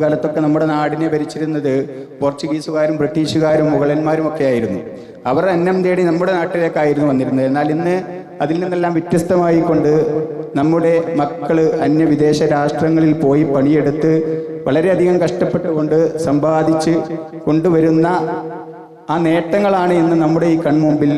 കാലത്തൊക്കെ നമ്മുടെ നാടിനെ ഭരിച്ചിരുന്നത് പോർച്ചുഗീസുകാരും ബ്രിട്ടീഷുകാരും മുഗളന്മാരും ഒക്കെ ആയിരുന്നു. അവർ അന്നം തേടി നമ്മുടെ നാട്ടിലേക്കായിരുന്നു വന്നിരുന്നത്. എന്നാൽ ഇന്ന് അതിൽ നിന്നെല്ലാം വ്യത്യസ്തമായി കൊണ്ട് നമ്മുടെ മക്കൾ അന്യ വിദേശ രാഷ്ട്രങ്ങളിൽ പോയി പണിയെടുത്ത് വളരെയധികം കഷ്ടപ്പെട്ടുകൊണ്ട് സമ്പാദിച്ച് കൊണ്ടുവരുന്ന ആ നേട്ടങ്ങളാണ് ഇന്ന് നമ്മുടെ ഈ കൺമുമ്പിൽ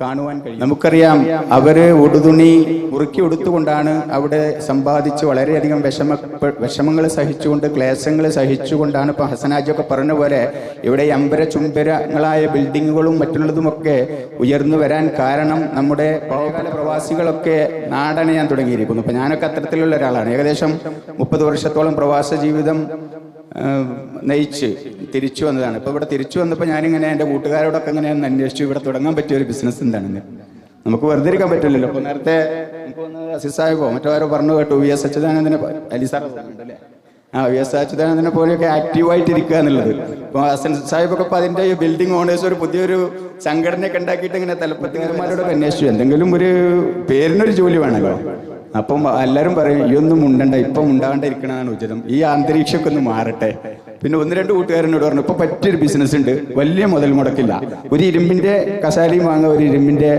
കാണുവാൻ കഴിയും നമുക്കറിയാം അവർ ഉടുതുണി മുറുക്കി ഉടുത്തുകൊണ്ടാണ് അവിടെ സമ്പാദിച്ച് വളരെയധികം വിഷമ വിഷമങ്ങൾ സഹിച്ചുകൊണ്ട് ക്ലേശങ്ങൾ സഹിച്ചുകൊണ്ടാണ് ഇപ്പൊ ഹസനാജൊക്കെ പറഞ്ഞ പോലെ ഇവിടെ അമ്പര ചുംബരങ്ങളായ ബിൽഡിങ്ങുകളും മറ്റുള്ളതുമൊക്കെ ഉയർന്നു വരാൻ കാരണം നമ്മുടെ പാവപ്പെട്ട പ്രവാസികളൊക്കെ നാടണയാൻ തുടങ്ങിയിരിക്കുന്നു ഇപ്പൊ ഞാനൊക്കെ അത്തരത്തിലുള്ള ഒരാളാണ്. ഏകദേശം മുപ്പത് വർഷത്തോളം പ്രവാസ ജീവിതം നയിച്ച് തിരിച്ചു വന്നതാണ്. ഇപ്പോൾ ഇവിടെ തിരിച്ചു വന്നപ്പോൾ ഞാനിങ്ങനെ എന്റെ കൂട്ടുകാരോടൊക്കെ ഇങ്ങനെ ഒന്ന് അന്വേഷിച്ചു. ഇവിടെ തുടങ്ങാൻ പറ്റിയ ഒരു ബിസിനസ് എന്താണെന്ന്. നമുക്ക് വെറുതെ ഇരിക്കാൻ പറ്റില്ലല്ലോ. അപ്പോൾ നേരത്തെ അസിസ് സാഹിബോ മറ്റോ പറഞ്ഞു കേട്ടു. വി എസ് അച്യുതാനന്ദനെ അലി സാർ അല്ലേ ആ വി എസ് അച്യുതാനന്ദനെ പോലെയൊക്കെ ആക്റ്റീവായിട്ട് ഇരിക്കുക എന്നുള്ളത്. ഇപ്പോൾ ഹസൻ സാഹിബൊക്കെ ഇപ്പോൾ അതിന്റെ ബിൽഡിംഗ് ഓണേഴ്സ് ഒരു പുതിയൊരു സംഘടനയൊക്കെ ഉണ്ടാക്കിയിട്ട് ഇങ്ങനെ തലപ്പത്തിങ്ങന്മാരോടൊക്കെ അന്വേഷിച്ചു. എന്തെങ്കിലും ഒരു പേരിനൊരു ജോലി വേണമല്ലോ അപ്പം എല്ലാവരും പറയും ഈ ഒന്നും മുണ്ടണ്ട ഇപ്പം ഉണ്ടാണ്ടിരിക്കണതാണ് ഉചിതം. ഈ അന്തരീക്ഷമൊക്കെ ഒന്ന് മാറട്ടെ. പിന്നെ ഒന്ന് രണ്ട് കൂട്ടുകാരനോട് പറഞ്ഞു ഇപ്പൊ പറ്റിയൊരു ബിസിനസ് ഉണ്ട് വലിയ മുതൽ മുടക്കില്ല. ഒരു ഇരുമ്പിന്റെ കസാലയും വാങ്ങുക ഒരു ഇരുമ്പിന്റെ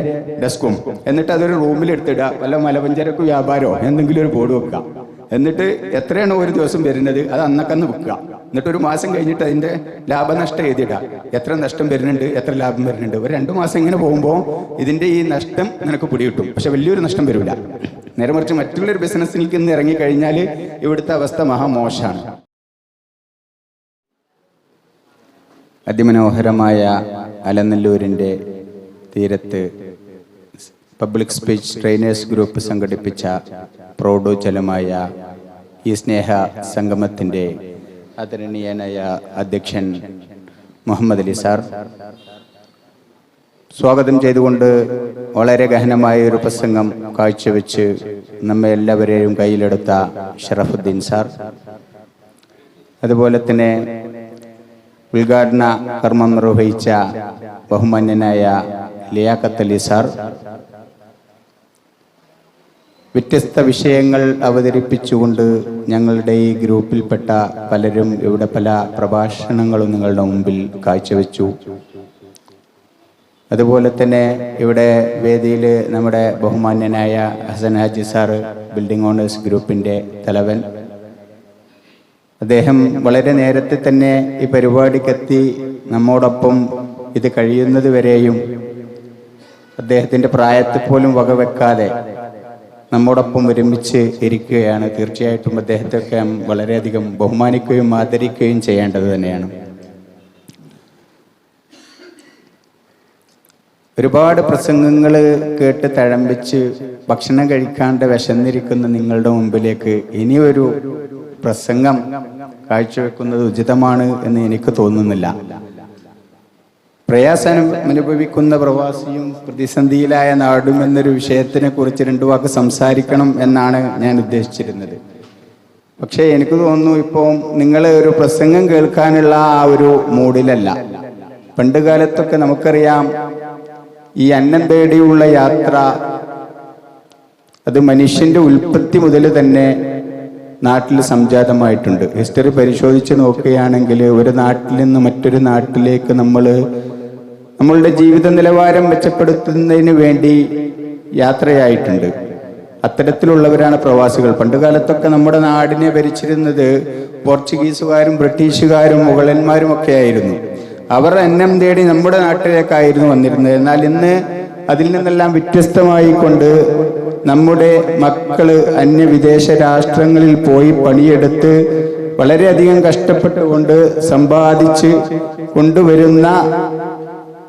ഡെസ്കും എന്നിട്ട് അതൊരു റൂമിൽ എടുത്തിടുക വല്ല മലപഞ്ചരക്ക് വ്യാപാരമോ എന്തെങ്കിലും ഒരു ബോർഡ് വെക്കുക. എന്നിട്ട് എത്രയാണോ ഒരു ദിവസം വരുന്നത് അത് അന്നക്കന്ന് വെക്കുക. എന്നിട്ട് ഒരു മാസം കഴിഞ്ഞിട്ട് അതിന്റെ ലാഭനഷ്ടം എഴുതിയിടുക. എത്ര നഷ്ടം വരുന്നുണ്ട് എത്ര ലാഭം വരുന്നുണ്ട്. ഒരു രണ്ടു മാസം ഇങ്ങനെ പോകുമ്പോൾ ഇതിന്റെ ഈ നഷ്ടം നിനക്ക് പിടികിട്ടും. പക്ഷെ വലിയൊരു നഷ്ടം വരില്ല. നേരെ മറിച്ച് മറ്റുള്ളൊരു ബിസിനസ്സിലേക്ക് ഇന്ന് ഇറങ്ങിക്കഴിഞ്ഞാൽ ഇവിടുത്തെ അവസ്ഥ മഹാമോശമാണ് അതിമനോഹരമായ അലനല്ലൂരിന്റെ തീരത്ത് പബ്ലിക് സ്പീച്ച് ട്രെയിനേഴ്സ് ഗ്രൂപ്പ് സംഘടിപ്പിച്ച പ്രൗഢോജ്ജലമായ ഈ സ്നേഹ സംഗമത്തിന്റെ ആദരണീയനായ അധ്യക്ഷൻ മുഹമ്മദ് അലി സാർ സ്വാഗതം ചെയ്തുകൊണ്ട് വളരെ ഗഹനമായ ഒരു പ്രസംഗം കാഴ്ചവെച്ച് നമ്മെ എല്ലാവരെയും കയ്യിലെടുത്ത ഷറഫുദ്ദീൻ സാർ. അതുപോലെ തന്നെ ഉദ്ഘാടന കർമ്മം നിർവഹിച്ച ബഹുമാന്യനായ ലിയാഖത്ത് അലി സാർ. വ്യത്യസ്ത വിഷയങ്ങൾ അവതരിപ്പിച്ചുകൊണ്ട് ഞങ്ങളുടെ ഈ ഗ്രൂപ്പിൽപ്പെട്ട പലരും ഇവിടെ പല പ്രഭാഷണങ്ങളും നിങ്ങളുടെ മുമ്പിൽ കാഴ്ചവെച്ചു. അതുപോലെ തന്നെ ഇവിടെ വേദിയിൽ നമ്മുടെ ബഹുമാന്യനായ Hasan Haji sir building owners ഗ്രൂപ്പിന്റെ തലവൻ. അദ്ദേഹം വളരെ നേരത്തെ തന്നെ ഈ പരിപാടിക്കെത്തി നമ്മോടൊപ്പം ഇത് കഴിയുന്നത് വരെയും അദ്ദേഹത്തിന്റെ പ്രായത്തെ പോലും വകവെക്കാതെ നമ്മോടൊപ്പം ഒരുമിച്ച് ഇരിക്കുകയാണ്. തീർച്ചയായിട്ടും അദ്ദേഹത്തെയൊക്കെ വളരെയധികം ബഹുമാനിക്കുകയും ആദരിക്കുകയും ചെയ്യേണ്ടത് തന്നെയാണ്. ഒരുപാട് പ്രസംഗങ്ങൾ കേട്ട് തഴമ്പിച്ച് ഭക്ഷണം കഴിക്കാണ്ട് വിശന്നിരിക്കുന്ന നിങ്ങളുടെ മുമ്പിലേക്ക് ഇനിയൊരു പ്രസംഗം കാഴ്ചവെക്കുന്നത് ഉചിതമാണ് എന്ന് എനിക്ക് തോന്നുന്നില്ല. പ്രയാസം അനുഭവിക്കുന്ന പ്രവാസിയും പ്രതിസന്ധിയിലായ നാടും എന്നൊരു വിഷയത്തിനെ കുറിച്ച് രണ്ടു വാക്ക് സംസാരിക്കണം എന്നാണ് ഞാൻ ഉദ്ദേശിച്ചിരുന്നത്. പക്ഷേ എനിക്ക് തോന്നുന്നു ഇപ്പോൾ നിങ്ങൾ ഒരു പ്രസംഗം കേൾക്കാനുള്ള ആ ഒരു മൂഡിലല്ല. പണ്ട് കാലത്തൊക്കെ നമുക്കറിയാം ഈ അന്നം തേടിയുള്ള യാത്ര അത് മനുഷ്യന്റെ ഉൽപ്പത്തി മുതൽ തന്നെ നാട്ടിൽ സംജാതമായിട്ടുണ്ട്. ഹിസ്റ്ററി പരിശോധിച്ച് നോക്കുകയാണെങ്കിൽ ഒരു നാട്ടിൽ നിന്ന് മറ്റൊരു നാട്ടിലേക്ക് നമ്മൾ നമ്മളുടെ ജീവിത നിലവാരം മെച്ചപ്പെടുത്തുന്നതിന് വേണ്ടി യാത്രയായിട്ടുണ്ട്. അത്തരത്തിലുള്ളവരാണ് പ്രവാസികൾ. പണ്ട് കാലത്തൊക്കെ നമ്മുടെ നാടിനെ ഭരിച്ചിരുന്നത് പോർച്ചുഗീസുകാരും ബ്രിട്ടീഷുകാരും മുഗളന്മാരും ഒക്കെ ആയിരുന്നു. അവർ അന്നം തേടി നമ്മുടെ നാട്ടിലേക്കായിരുന്നു വന്നിരുന്നത്. എന്നാൽ ഇന്ന് അതിൽ നിന്നെല്ലാം വ്യത്യസ്തമായി കൊണ്ട് നമ്മുടെ മക്കൾ അന്യ വിദേശ രാഷ്ട്രങ്ങളിൽ പോയി പണിയെടുത്ത് വളരെയധികം കഷ്ടപ്പെട്ടുകൊണ്ട് സമ്പാദിച്ച് കൊണ്ടുവരുന്ന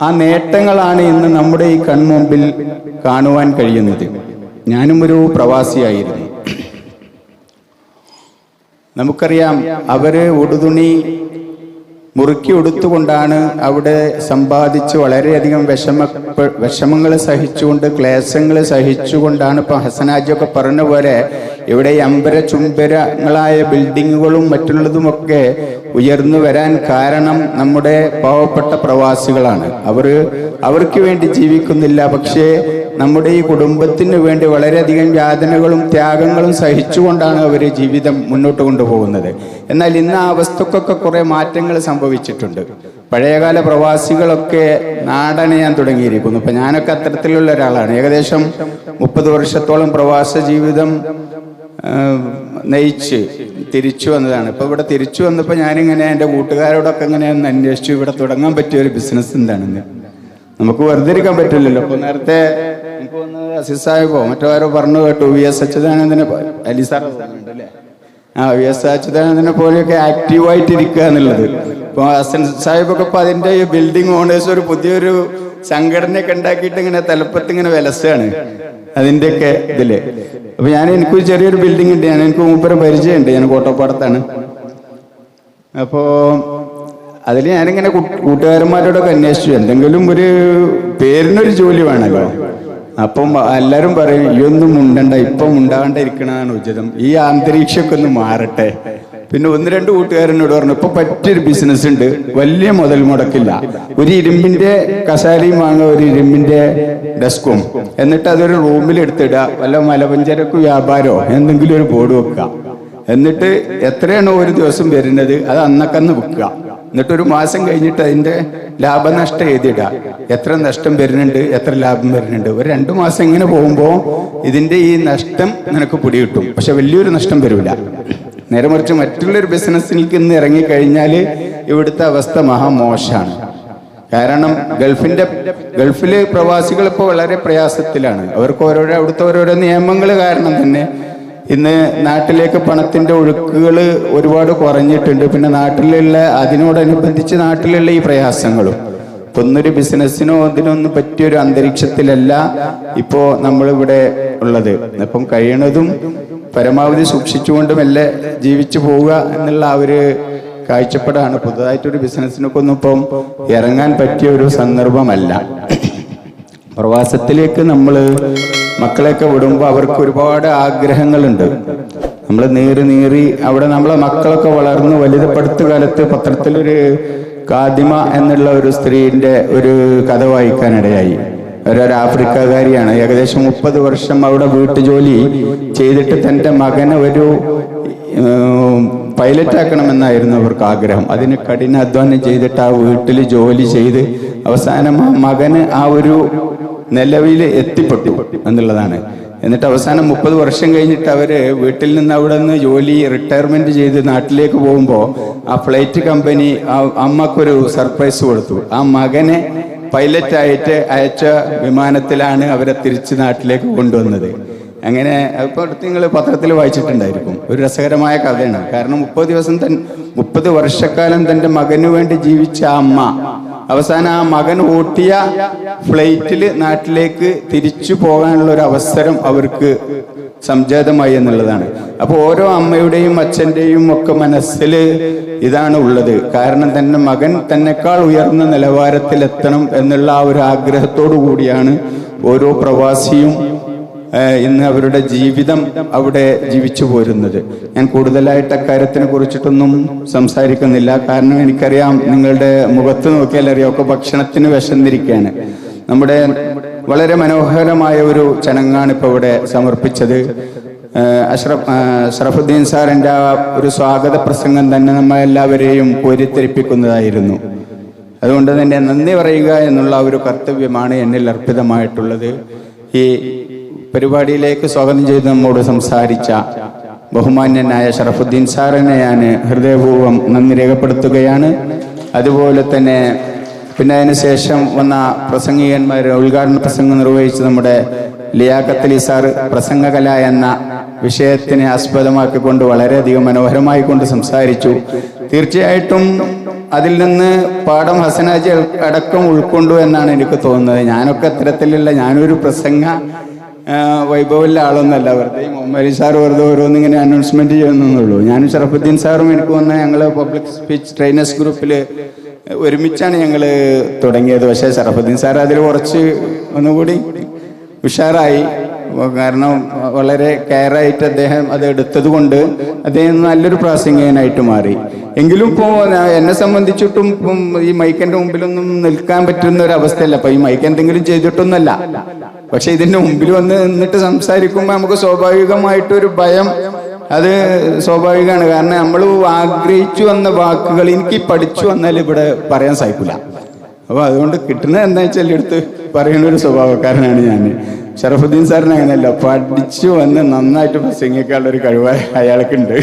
ആ നേട്ടങ്ങളാണ് ഇന്ന് നമ്മുടെ ഈ കൺമുമ്പിൽ കാണുവാൻ കഴിയുന്നത്. ഞാനും ഒരു പ്രവാസിയായിരുന്നു. നമുക്കറിയാം അവർ ഉടുതുണി മുറുക്കി ഉടുത്തുകൊണ്ടാണ് അവിടെ സമ്പാദിച്ച് വളരെയധികം വിഷമ വിഷമങ്ങൾ സഹിച്ചുകൊണ്ട് ക്ലേശങ്ങൾ സഹിച്ചുകൊണ്ടാണ് ഇപ്പൊ ഹസനാജിയൊക്കെ പറഞ്ഞ പോലെ ഇവിടെ അമ്പര ചുംബരങ്ങളായ ബിൽഡിങ്ങുകളും മറ്റുള്ളതുമൊക്കെ ഉയർന്നു വരാൻ കാരണം നമ്മുടെ പാവപ്പെട്ട പ്രവാസികളാണ്. അവർ അവർക്ക് വേണ്ടി ജീവിക്കുന്നില്ല. പക്ഷേ നമ്മുടെ ഈ കുടുംബത്തിന് വേണ്ടി വളരെയധികം യാതനകളും ത്യാഗങ്ങളും സഹിച്ചുകൊണ്ടാണ് അവർ ജീവിതം മുന്നോട്ട് കൊണ്ടുപോകുന്നത്. എന്നാൽ ഇന്ന് ആ അവസ്ഥക്കൊക്കെ കുറെ മാറ്റങ്ങൾ സംഭവിച്ചിട്ടുണ്ട്. പഴയകാല പ്രവാസികളൊക്കെ നാടണയാൻ തുടങ്ങിയിരിക്കുന്നു. ഇപ്പൊ ഞാനൊക്കെ അത്തരത്തിലുള്ള ഒരാളാണ്. ഏകദേശം മുപ്പത് വർഷത്തോളം പ്രവാസ ജീവിതം നയിച്ച് തിരിച്ചു വന്നതാണ്. ഇപ്പോൾ ഇവിടെ തിരിച്ചു വന്നപ്പോൾ ഞാനിങ്ങനെ എന്റെ കൂട്ടുകാരോടൊക്കെ ഇങ്ങനെ ഒന്ന് അന്വേഷിച്ചു ഇവിടെ തുടങ്ങാൻ പറ്റിയ ഒരു ബിസിനസ് എന്താണെന്ന്. നമുക്ക് വെറുതെ ഇരിക്കാൻ പറ്റില്ലല്ലോ. അപ്പോൾ നേരത്തെ എനിക്ക് ഒന്ന് അസിസ് സാഹിബോ മറ്റോ പറഞ്ഞു കേട്ടു വി എസ് അച്യുതാനന്ദനെ അലി സാർ ആ വി എസ് അച്യുതാനന്ദനെ പോലെയൊക്കെ ആക്റ്റീവായിട്ട് ഇരിക്കുക എന്നുള്ളത്. ഇപ്പോൾ അസൻ സാഹിബൊക്കെ ഇപ്പോൾ അതിന്റെ ബിൽഡിംഗ് ഓണേഴ്സ് ഒരു പുതിയൊരു സംഘടനയൊക്കെ ഉണ്ടാക്കിയിട്ട് ഇങ്ങനെ തലപ്പത്ത് ഇങ്ങനെ വിലസാണ് അതിന്റെയൊക്കെ ഇതിൽ. അപ്പൊ ഞാൻ എനിക്ക് ചെറിയൊരു ബിൽഡിംഗ് ഉണ്ട്. ഞാൻ എനിക്ക് മൂപ്പരെ പരിചയമുണ്ട്. ഞാൻ കോട്ടപ്പാടത്താണ്. അപ്പോ അതിൽ ഞാനിങ്ങനെ കൂട്ടുകാരന്മാരോടൊക്കെ അന്വേഷിച്ചു. എന്തെങ്കിലും ഒരു പേരിനൊരു ജോലി വേണമല്ലോ അപ്പം എല്ലാരും പറയും ഈ ഒന്നും മുണ്ടണ്ട. ഇപ്പം ഉണ്ടാകാണ്ടിരിക്കണതാണ് ഉചിതം. ഈ അന്തരീക്ഷമൊക്കെ ഒന്ന് മാറട്ടെ. പിന്നെ ഒന്ന് രണ്ട് കൂട്ടുകാരനോട് പറഞ്ഞു ഇപ്പൊ പറ്റിയൊരു ബിസിനസ് ഉണ്ട്. വലിയ മുതൽ മുടക്കില്ല. ഒരു ഇരുമ്പിന്റെ കസാലയും വാങ്ങുക ഒരു ഇരുമ്പിന്റെ ഡെസ്കും എന്നിട്ട് അതൊരു റൂമിൽ എടുത്തിടുക. വല്ല മലപഞ്ചരക്ക് വ്യാപാരോ എന്തെങ്കിലും ഒരു ബോർഡ് വെക്കുക. എന്നിട്ട് എത്രയാണോ ഒരു ദിവസം വരുന്നത് അത് അന്നക്കന്ന് വിൽക്കുക. എന്നിട്ട് ഒരു മാസം കഴിഞ്ഞിട്ട് അതിന്റെ ലാഭനഷ്ടം എഴുതിയിടുക. എത്ര നഷ്ടം വരുന്നുണ്ട് എത്ര ലാഭം വരുന്നുണ്ട്. ഒരു രണ്ടു മാസം ഇങ്ങനെ പോകുമ്പോൾ ഇതിന്റെ ഈ നഷ്ടം നിനക്ക് പിടികിട്ടും. പക്ഷെ വലിയൊരു നഷ്ടം വരില്ല നേരെ മറിച്ച് മറ്റുള്ളൊരു ബിസിനസ്സിലേക്ക് ഇന്ന് ഇറങ്ങിക്കഴിഞ്ഞാൽ ഇവിടുത്തെ അവസ്ഥ മഹാമോശമാണ് കാരണം ഗൾഫിന്റെ ഗൾഫിലെ പ്രവാസികൾ ഇപ്പോൾ വളരെ പ്രയാസത്തിലാണ്. അവർക്ക് ഓരോരോ അവിടുത്തെ ഓരോരോ നിയമങ്ങൾ കാരണം തന്നെ ഇന്ന് നാട്ടിലേക്ക് പണത്തിന്റെ ഒഴുക്കുകൾ ഒരുപാട് കുറഞ്ഞിട്ടുണ്ട്. പിന്നെ നാട്ടിലുള്ള അതിനോടനുബന്ധിച്ച് നാട്ടിലുള്ള ഈ പ്രയാസങ്ങളും. ഇപ്പൊ ഒന്നൊരു ബിസിനസ്സിനോ അതിനൊന്നും പറ്റിയൊരു അന്തരീക്ഷത്തിലല്ല ഇപ്പോ നമ്മളിവിടെ ഉള്ളത്. അപ്പം കഴിയണതും പരമാവധി സൂക്ഷിച്ചുകൊണ്ട് മെല്ലെ ജീവിച്ചു പോവുക എന്നുള്ള ഒരു കാഴ്ചപ്പാടാണ്. പുതുതായിട്ടൊരു ബിസിനസ്സിനൊക്കെ ഒന്നും ഇപ്പം ഇറങ്ങാൻ പറ്റിയ ഒരു സന്ദർഭമല്ല. പ്രവാസത്തിലേക്ക് നമ്മൾ മക്കളെയൊക്കെ വിടുമ്പോൾ അവർക്ക് ഒരുപാട് ആഗ്രഹങ്ങളുണ്ട്. നമ്മൾ നീറി നീറി അവിടെ നമ്മളെ മക്കളൊക്കെ വളർന്ന് വലുതപ്പെടുത്ത കാലത്ത് പത്രത്തിലൊരു കാദിമ എന്നുള്ള ഒരു സ്ത്രീന്റെ ഒരു കഥ വായിക്കാനിടയായി. ഒരു ആഫ്രിക്കക്കാരിയാണ് ഏകദേശം മുപ്പത് വർഷം അവിടെ വീട്ടുജോലി ചെയ്തിട്ട് തന്റെ മകനെ ഒരു പൈലറ്റ് ആക്കണമെന്നായിരുന്നു അവർക്ക് ആഗ്രഹം. അതിന് കഠിനാധ്വാനം ചെയ്തിട്ട് ആ വീട്ടിൽ ജോലി ചെയ്ത് അവസാനം ആ മകന് ആ ഒരു നിലവിൽ എത്തിപ്പെട്ടു എന്നുള്ളതാണ്. എന്നിട്ട് അവസാനം മുപ്പത് വർഷം കഴിഞ്ഞിട്ട് അവർ വീട്ടിൽ നിന്ന് അവിടെ നിന്ന് ജോലി റിട്ടയർമെന്റ് ചെയ്ത് നാട്ടിലേക്ക് പോകുമ്പോൾ ആ ഫ്ലൈറ്റ് കമ്പനി ആ അമ്മക്കൊരു സർപ്രൈസ് കൊടുത്തു. ആ മകനെ പൈലറ്റ് ആയിട്ട് അയച്ച വിമാനത്തിലാണ് അവരെ തിരിച്ച് നാട്ടിലേക്ക് കൊണ്ടുവന്നത്. അങ്ങനെ ഇപ്പോൾ അടുത്ത് നിങ്ങൾ പത്രത്തിൽ വായിച്ചിട്ടുണ്ടായിരിക്കും. ഒരു രസകരമായ കഥയാണ്. കാരണം മുപ്പത് ദിവസം തൻ മുപ്പത് വർഷക്കാലം തന്റെ മകനു വേണ്ടി ജീവിച്ച അമ്മ അവസാനം ആ മകൻ ഓട്ടിയ ഫ്ലൈറ്റിൽ നാട്ടിലേക്ക് തിരിച്ചു പോകാനുള്ള ഒരു അവസരം അവർക്ക് സംജാതമായി എന്നുള്ളതാണ്. അപ്പോൾ ഓരോ അമ്മയുടെയും അച്ഛന്റെയും ഒക്കെ മനസ്സിൽ ഇതാണ് ഉള്ളത്. കാരണം തന്നെ മകൻ തന്നെക്കാൾ ഉയർന്ന നിലവാരത്തിൽ എത്തണം എന്നുള്ള ആ ഒരു ആഗ്രഹത്തോടു കൂടിയാണ് ഓരോ പ്രവാസിയും ഇന്ന് അവരുടെ ജീവിതം അവിടെ ജീവിച്ചു പോരുന്നത്. ഞാൻ കൂടുതലായിട്ട് അക്കാര്യത്തിനെ കുറിച്ചിട്ടൊന്നും സംസാരിക്കുന്നില്ല. കാരണം എനിക്കറിയാം നിങ്ങളുടെ മുഖത്ത് നോക്കിയാൽ അറിയാം ഒക്കെ ഭക്ഷണത്തിന് വിശന്നിരിക്കുകയാണ്. നമ്മുടെ വളരെ മനോഹരമായ ഒരു ചടങ്ങാണ് ഇപ്പോൾ ഇവിടെ സമർപ്പിച്ചത്. അഷ്റഫ് അഷ്റഫുദ്ദീൻ സാറിന്റെ ആ ഒരു സ്വാഗത പ്രസംഗം തന്നെ നമ്മളെല്ലാവരെയും കോരിത്തെരിപ്പിക്കുന്നതായിരുന്നു അതുകൊണ്ട് തന്നെ നന്ദി പറയുക എന്നുള്ള ഒരു കർത്തവ്യമാണ് എന്നിൽ അർപ്പിതമായിട്ടുള്ളത്. ഈ പരിപാടിയിലേക്ക് സ്വാഗതം ചെയ്ത് നമ്മോട് സംസാരിച്ച ബഹുമാന്യനായ ഷറഫുദ്ദീൻ സാറിനെ ഞാൻ ഹൃദയപൂർവം നന്ദി രേഖപ്പെടുത്തുകയാണ്. അതുപോലെ തന്നെ പിന്നെ അതിനുശേഷം വന്ന പ്രസംഗികന്മാർ ഉദ്ഘാടന പ്രസംഗം നിർവഹിച്ച് നമ്മുടെ ലിയാഖത്തലി സാർ പ്രസംഗകല എന്ന വിഷയത്തിനെ ആസ്പദമാക്കിക്കൊണ്ട് വളരെയധികം മനോഹരമായി കൊണ്ട് സംസാരിച്ചു. തീർച്ചയായിട്ടും അതിൽ നിന്ന് പാഠം ഹസനാജി അടക്കം ഉൾക്കൊണ്ടു എന്നാണ് എനിക്ക് തോന്നുന്നത്. ഞാനൊക്കെ അത്തരത്തിലുള്ള ഞാനൊരു പ്രസംഗ വൈഭവമുള്ള ആളൊന്നല്ല. വെറുതെ മുഹമ്മലി സാർ വെറുതെ ഓരോന്നിങ്ങനെ അനൗൺസ്മെന്റ് ചെയ്യുന്നുള്ളൂ ഞാനും ഷറഫുദ്ദീൻ സാറും എനിക്ക് വന്ന ഞങ്ങൾ പബ്ലിക് സ്പീച്ച് ട്രെയിനേഴ്സ് ഗ്രൂപ്പിൽ ഒരുമിച്ചാണ് ഞങ്ങൾ തുടങ്ങിയത്. പക്ഷേ ഷറഫുദ്ദീൻ സാർ അതിൽ കുറച്ച് ഒന്നുകൂടി ഉഷാറായി. കാരണം വളരെ കെയറായിട്ട് അദ്ദേഹം അത് എടുത്തത് കൊണ്ട് അദ്ദേഹം നല്ലൊരു പ്രാസംഗികനായിട്ട് മാറി. എങ്കിലും ഇപ്പോൾ എന്നെ സംബന്ധിച്ചിട്ടും ഇപ്പം ഈ മൈക്കിന്റെ മുമ്പിലൊന്നും നിൽക്കാൻ പറ്റുന്ന ഒരു അവസ്ഥയല്ല. അപ്പൊ ഈ മൈക്ക് എന്തെങ്കിലും ചെയ്തിട്ടൊന്നുമല്ല പക്ഷെ ഇതിന്റെ മുമ്പിൽ വന്ന് നിന്നിട്ട് സംസാരിക്കുമ്പോൾ നമുക്ക് സ്വാഭാവികമായിട്ടൊരു ഭയം അത് സ്വാഭാവികമാണ്. കാരണം നമ്മൾ ആഗ്രഹിച്ചു വന്ന വാക്കുകൾ എനിക്ക് പഠിച്ചു വന്നാൽ ഇവിടെ പറയാൻ സാധിക്കില്ല അപ്പൊ അതുകൊണ്ട് കിട്ടുന്നത് എന്താ വെച്ചാൽ എടുത്ത് പറയുന്ന ഒരു സ്വഭാവക്കാരനാണ് ഞാൻ. ഷറഫുദ്ദീൻ സാറിന് അങ്ങനെയല്ല. പഠിച്ചു വന്ന് നന്നായിട്ട് പ്രസംഗിക്കാനുള്ള ഒരു കഴിവ് അയാൾക്കുണ്ട്.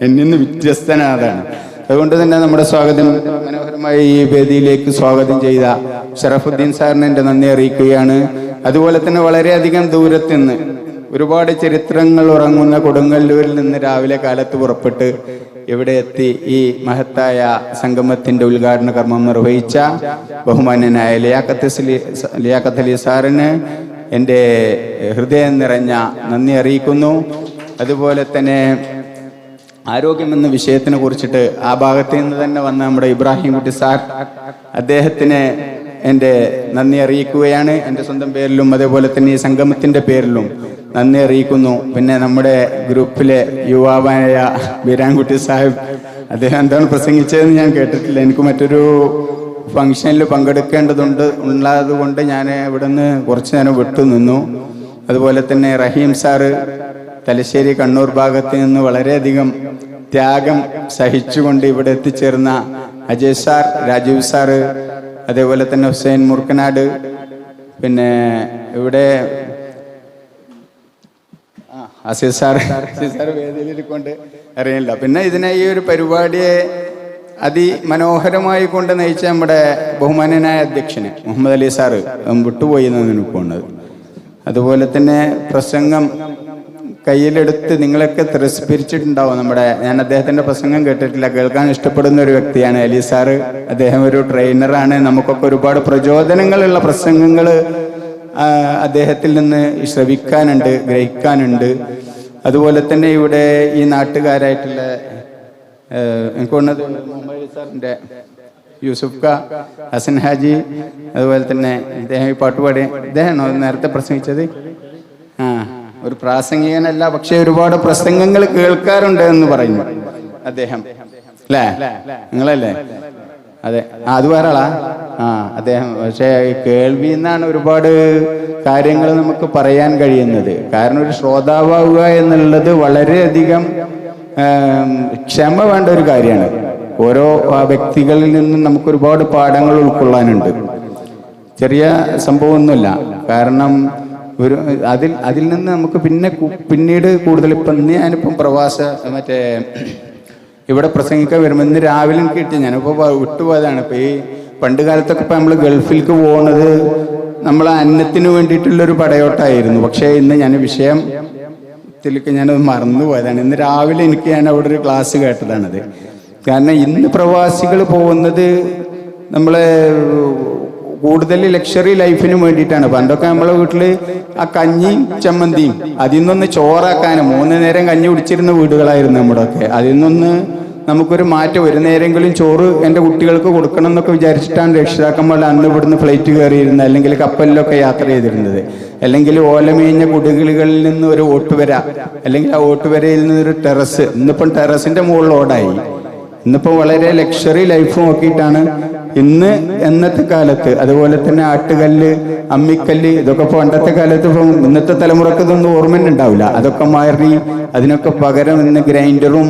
എന്നിൽ നിന്ന് വ്യത്യസ്തനാണ്. അതുകൊണ്ട് തന്നെ നമ്മുടെ സ്വാഗതം മനോഹരമായി ഈ വേദിയിലേക്ക് സ്വാഗതം ചെയ്ത ഷറഫുദ്ദീൻ സാറിന് എന്റെ നന്ദി അറിയിക്കുകയാണ്. അതുപോലെ തന്നെ വളരെയധികം ദൂരത്ത് നിന്ന് ഒരുപാട് ചരിത്രങ്ങൾ ഉറങ്ങുന്ന കൊടുങ്ങല്ലൂരിൽ നിന്ന് രാവിലെ കാലത്ത് പുറപ്പെട്ട് ഇവിടെ എത്തി ഈ മഹത്തായ സംഗമത്തിന്റെ ഉദ്ഘാടന കർമ്മം നിർവഹിച്ച ബഹുമാന്യനായ ലിയാഖത്ത് ലിയാഖത്ത് അലി സാറിന് എന്റെ ഹൃദയം നിറഞ്ഞ നന്ദി അറിയിക്കുന്നു. അതുപോലെ തന്നെ ആരോഗ്യമെന്ന വിഷയത്തിനെ കുറിച്ചിട്ട് ആ ഭാഗത്ത് നിന്ന് തന്നെ വന്ന നമ്മുടെ ഇബ്രാഹിം കുട്ടി സാർ അദ്ദേഹത്തിന് എന്റെ നന്ദി അറിയിക്കുകയാണ്. എന്റെ സ്വന്തം പേരിലും അതേപോലെ തന്നെ ഈ സംഗമത്തിന്റെ പേരിലും നന്ദി അറിയിക്കുന്നു. പിന്നെ നമ്മുടെ ഗ്രൂപ്പിലെ യുവാവായ ബീരാൻകുട്ടി സാഹിബ്. അദ്ദേഹം എന്താണ് പ്രസംഗിച്ചതെന്ന് ഞാൻ കേട്ടിട്ടില്ല. എനിക്ക് മറ്റൊരു ഫംഗ്ഷനിൽ പങ്കെടുക്കേണ്ടതുണ്ട് ഉള്ളതുകൊണ്ട് ഞാൻ ഇവിടെ നിന്ന് കുറച്ച് നേരം വിട്ടു നിന്നു. അതുപോലെ തന്നെ റഹീം സാറ് തലശ്ശേരി കണ്ണൂർ ഭാഗത്ത് നിന്ന് വളരെയധികം ത്യാഗം സഹിച്ചുകൊണ്ട് ഇവിടെ എത്തിച്ചേർന്ന അജയ് സാർ രാജീവ് സാറ് അതേപോലെ തന്നെ ഹുസൈൻ മുർക്കനാട് പിന്നെ ഇവിടെ അസീസ് സാർ അസീസ് സാർ വേദിയിലിരിക്കൊണ്ട് അറിയില്ല പിന്നെ ഇതിനെ ഈ ഒരു പരിപാടിയെ അതിമനോഹരമായി കൊണ്ട് നയിച്ച നമ്മുടെ ബഹുമാനനായ അധ്യക്ഷന് മുഹമ്മദ് അലി സാറ് വിട്ടുപോയി എന്നതിന് എനിക്ക് അതുപോലെ തന്നെ പ്രസംഗം കയ്യിലെടുത്ത് നിങ്ങളൊക്കെ തിരസ്കരിച്ചിട്ടുണ്ടാവും. നമ്മുടെ ഞാൻ അദ്ദേഹത്തിന്റെ പ്രസംഗം കേട്ടിട്ടില്ല. കേൾക്കാൻ ഇഷ്ടപ്പെടുന്ന ഒരു വ്യക്തിയാണ് അലി സാറ്. അദ്ദേഹം ഒരു ട്രെയിനറാണ് നമുക്കൊക്കെ ഒരുപാട് പ്രചോദനങ്ങളുള്ള പ്രസംഗങ്ങൾ അദ്ദേഹത്തിൽ നിന്ന് ശ്രവിക്കാനുണ്ട് ഗ്രഹിക്കാനുണ്ട്. അതുപോലെ തന്നെ ഇവിടെ ഈ നാട്ടുകാരായിട്ടുള്ള എനിക്ക് തോന്നുന്നത് മുഹമ്മദ് സാറിന്റെ യൂസുഫ് ഖാ ഹസൻ ഹാജി അതുപോലെ തന്നെ ഇദ്ദേഹം ഈ പാട്ടുപാടി ഇദ്ദേഹമാണോ നേരത്തെ പ്രസംഗിച്ചത്. ആ ഒരു പ്രാസംഗികനല്ല പക്ഷെ ഒരുപാട് പ്രസംഗങ്ങൾ കേൾക്കാറുണ്ട് എന്ന് പറയുന്നു അദ്ദേഹം. അല്ലേ? നിങ്ങളല്ലേ? അതെ. അത് വേറെ ആ അദ്ദേഹം പക്ഷേ കേൾവി എന്നാണ് ഒരുപാട് കാര്യങ്ങൾ നമുക്ക് പറയാൻ കഴിയുന്നത്. കാരണം ഒരു ശ്രോതാവുക എന്നുള്ളത് വളരെയധികം ക്ഷമ വേണ്ട ഒരു കാര്യമാണ്. ഓരോ വ്യക്തികളിൽ നിന്നും നമുക്ക് ഒരുപാട് പാഠങ്ങൾ ഉൾക്കൊള്ളാനുണ്ട്. ചെറിയ സംഭവമൊന്നുമില്ല. കാരണം ഒരു അതിൽ അതിൽ നിന്ന് നമുക്ക് പിന്നെ പിന്നീട് കൂടുതൽ ഇപ്പം ഞാനിപ്പം പ്രവാസ മറ്റേ ഇവിടെ പ്രസംഗിക്കാൻ വരുമ്പോൾ ഇന്ന് രാവിലെ കിട്ടി. ഞാനിപ്പോൾ വിട്ടുപോയതാണ്. ഇപ്പം ഈ പണ്ട് കാലത്തൊക്കെ ഇപ്പം നമ്മൾ ഗൾഫിലേക്ക് പോകുന്നത് നമ്മൾ അന്നത്തിന് വേണ്ടിയിട്ടുള്ളൊരു പടയോട്ടായിരുന്നു. പക്ഷേ ഇന്ന് ഞാൻ വിഷയം ത്തിലേക്ക് ഞാനത് മറന്നുപോയതാണ് ഇന്ന് രാവിലെ എനിക്ക് ഞാൻ അവിടെ ഒരു ക്ലാസ് കേട്ടതാണത്. കാരണം ഇന്ന് പ്രവാസികൾ പോകുന്നത് നമ്മളെ കൂടുതൽ ലക്ഷറി ലൈഫിന് വേണ്ടിയിട്ടാണ്. പണ്ടൊക്കെ നമ്മളെ വീട്ടിൽ ആ കഞ്ഞിയും ചമ്മന്തിയും അതിൽ നിന്നൊന്ന് ചോറാക്കാനും മൂന്ന് നേരം കഞ്ഞി കുടിച്ചിരുന്ന വീടുകളായിരുന്നു നമ്മുടെയൊക്കെ. അതിൽ നിന്നൊന്ന് നമുക്കൊരു മാറ്റം ഒരു നേരെങ്കിലും ചോറ് എന്റെ കുട്ടികൾക്ക് കൊടുക്കണം എന്നൊക്കെ വിചാരിച്ചിട്ടാണ് രക്ഷിതാക്കന്മാർ അന്ന് ഇവിടുന്ന് ഫ്ലൈറ്റ് കയറിയിരുന്നത് അല്ലെങ്കിൽ കപ്പലിലൊക്കെ യാത്ര ചെയ്തിരുന്നത്. അല്ലെങ്കിൽ ഓലമേഞ്ഞ കുടിലുകളിൽ നിന്ന് ഒരു ഓട്ടുവര അല്ലെങ്കിൽ ആ ഓട്ടുവരയിൽ നിന്നൊരു ടെറസ്. ഇന്നിപ്പം ടെറസിന്റെ മുകളിൽ ഓടായി. ഇന്നിപ്പോൾ വളരെ ലക്ഷറി ലൈഫ് നോക്കിയിട്ടാണ് ഇന്ന് എന്നത്തെ കാലത്ത് അതുപോലെ തന്നെ ആട്ടുകല്ല് അമ്മിക്കല്ല് ഇതൊക്കെ പണ്ടത്തെ കാലത്ത് ഇപ്പം ഇന്നത്തെ തലമുറയ്ക്ക് ഇതൊന്നും ഓർമ്മ ഉണ്ടാവില്ല. അതൊക്കെ മാറി അതിനൊക്കെ പകരം ഇന്ന് ഗ്രൈൻഡറും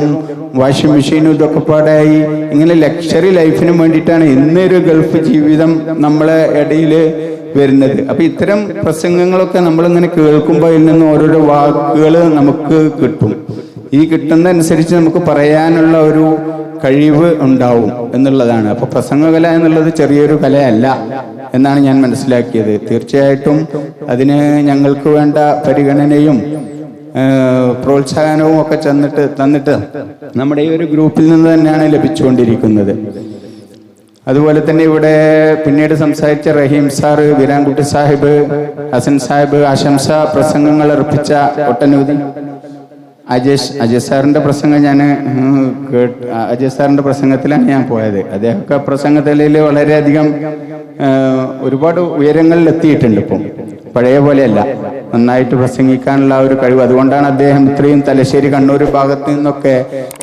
വാഷിംഗ് മെഷീനും ഇതൊക്കെ പാടായി. ഇങ്ങനെ ലക്ഷറി ലൈഫിന് വേണ്ടിയിട്ടാണ് ഇന്നൊരു ഗൾഫ് ജീവിതം നമ്മളെ ഇടയിൽ വരുന്നത്. അപ്പൊ ഇത്തരം പ്രസംഗങ്ങളൊക്കെ നമ്മളിങ്ങനെ കേൾക്കുമ്പോൾ അതിൽ നിന്ന് ഓരോരോ വാക്കുകൾ നമുക്ക് കിട്ടും. ഈ കിട്ടുന്നതനുസരിച്ച് നമുക്ക് പറയാനുള്ള ഒരു കഴിവ് ഉണ്ടാവും എന്നുള്ളതാണ്. അപ്പൊ പ്രസംഗകല എന്നുള്ളത് ചെറിയൊരു കലയല്ല എന്നാണ് ഞാൻ മനസ്സിലാക്കിയത്. തീർച്ചയായിട്ടും അതിന് ഞങ്ങൾക്ക് വേണ്ട പരിഗണനയും പ്രോത്സാഹനവും ഒക്കെ ചെന്നിട്ട് തന്നിട്ട് നമ്മുടെ ഈ ഒരു ഗ്രൂപ്പിൽ നിന്ന് തന്നെയാണ് ലഭിച്ചുകൊണ്ടിരിക്കുന്നത്. അതുപോലെ തന്നെ ഇവിടെ പിന്നീട് സംസാരിച്ച റഹീം സാറ് വീരാൻകുട്ടി സാഹിബ് ഹസൻ സാഹിബ് ആശംസ പ്രസംഗങ്ങൾ അർപ്പിച്ച ഒട്ടനവധി അജേഷ് അജയ് സാറിന്റെ പ്രസംഗം ഞാൻ കേട്ട് അജയ് സാറിന്റെ പ്രസംഗത്തിലാണ് ഞാൻ പോയത്. അദ്ദേഹമൊക്കെ പ്രസംഗത്തിൽ വളരെയധികം ഒരുപാട് ഉയരങ്ങളിൽ എത്തിയിട്ടുണ്ട് ഇപ്പം. പഴയ പോലെയല്ല. നന്നായിട്ട് പ്രസംഗിക്കാനുള്ള ഒരു കഴിവ്. അതുകൊണ്ടാണ് അദ്ദേഹം ഇത്രയും തലശ്ശേരി കണ്ണൂർ ഭാഗത്തു നിന്നൊക്കെ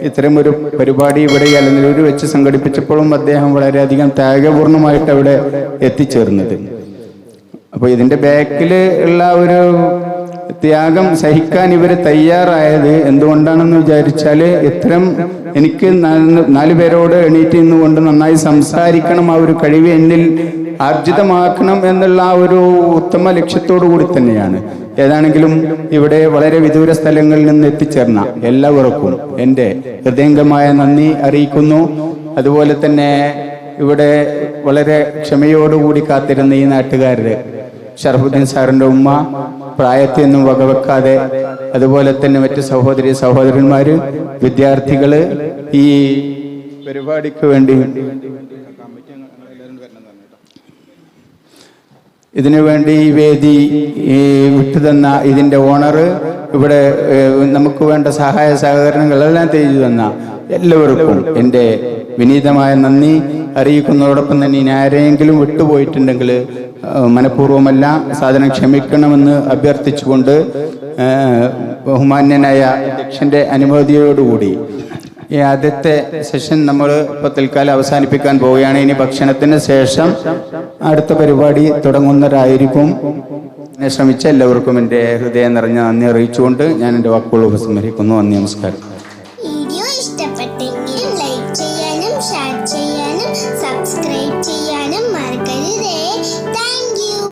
ഇത്തരം ഒരു പരിപാടി ഇവിടെ അലനല്ലൂർ വെച്ച് സംഘടിപ്പിച്ചപ്പോഴും അദ്ദേഹം വളരെയധികം ത്യാഗപൂർണമായിട്ട് അവിടെ എത്തിച്ചേർന്നത്. അപ്പോൾ ഇതിന്റെ ബാക്കിൽ ഉള്ള ഒരു ത്യാഗം സഹിക്കാൻ ഇവർ തയ്യാറായത് എന്തുകൊണ്ടാണെന്ന് വിചാരിച്ചാൽ ഇത്തരം എനിക്ക് നാല് പേരോട് എണീറ്റ് നിന്നുകൊണ്ട് നന്നായി സംസാരിക്കണം ആ ഒരു കഴിവ് എന്നിൽ ആർജിതമാക്കണം എന്നുള്ള ആ ഒരു ഉത്തമ ലക്ഷ്യത്തോടു കൂടി തന്നെയാണ്. ഏതാണെങ്കിലും ഇവിടെ വളരെ വിദൂര സ്ഥലങ്ങളിൽ നിന്ന് എത്തിച്ചേർന്ന എല്ലാവർക്കും എന്റെ ഹൃദയംഗമായ നന്ദി അറിയിക്കുന്നു. അതുപോലെ തന്നെ ഇവിടെ വളരെ ക്ഷമയോടുകൂടി കാത്തിരുന്ന ഈ നാട്ടുകാരുടെ ഷറഫുദ്ദീൻ സാറിന്റെ ഉമ്മ പ്രായത്തെയൊന്നും വകവെക്കാതെ അതുപോലെ തന്നെ മറ്റ് സഹോദരി സഹോദരന്മാര് വിദ്യാർത്ഥികൾ ഈ പരിപാടിക്ക് വേണ്ടി ഇതിനു വേണ്ടി ഈ വേദി വിട്ടുതന്ന ഇതിന്റെ ഓണർ ഇവിടെ നമുക്ക് വേണ്ട സഹായ സഹകരണങ്ങളെല്ലാം ചെയ്തു തന്ന എല്ലാവർക്കും എന്റെ വിനീതമായ നന്ദി. അറിയിക്കുന്നതോടൊപ്പം തന്നെ ഇനി ആരെങ്കിലും വിട്ടുപോയിട്ടുണ്ടെങ്കിൽ മനഃപൂർവമല്ല സാധനം ക്ഷമിക്കണമെന്ന് അഭ്യർത്ഥിച്ചുകൊണ്ട് ബഹുമാന്യനായ അധ്യക്ഷന്റെ അനുമതിയോടുകൂടി ഈ ആദ്യത്തെ സെഷൻ നമ്മൾ ഇപ്പോൾ തൽക്കാലം അവസാനിപ്പിക്കാൻ പോവുകയാണ്. ഇനി ഭക്ഷണത്തിന് ശേഷം അടുത്ത പരിപാടി തുടങ്ങുന്നവരായിരിക്കും. എന്നെ ശ്രമിച്ച എല്ലാവർക്കും എന്റെ ഹൃദയം നിറഞ്ഞ നന്ദി അറിയിച്ചുകൊണ്ട് ഞാൻ എന്റെ വാക്കുകൾ ഉപസംഹരിക്കുന്നു. നന്ദി നമസ്കാരം.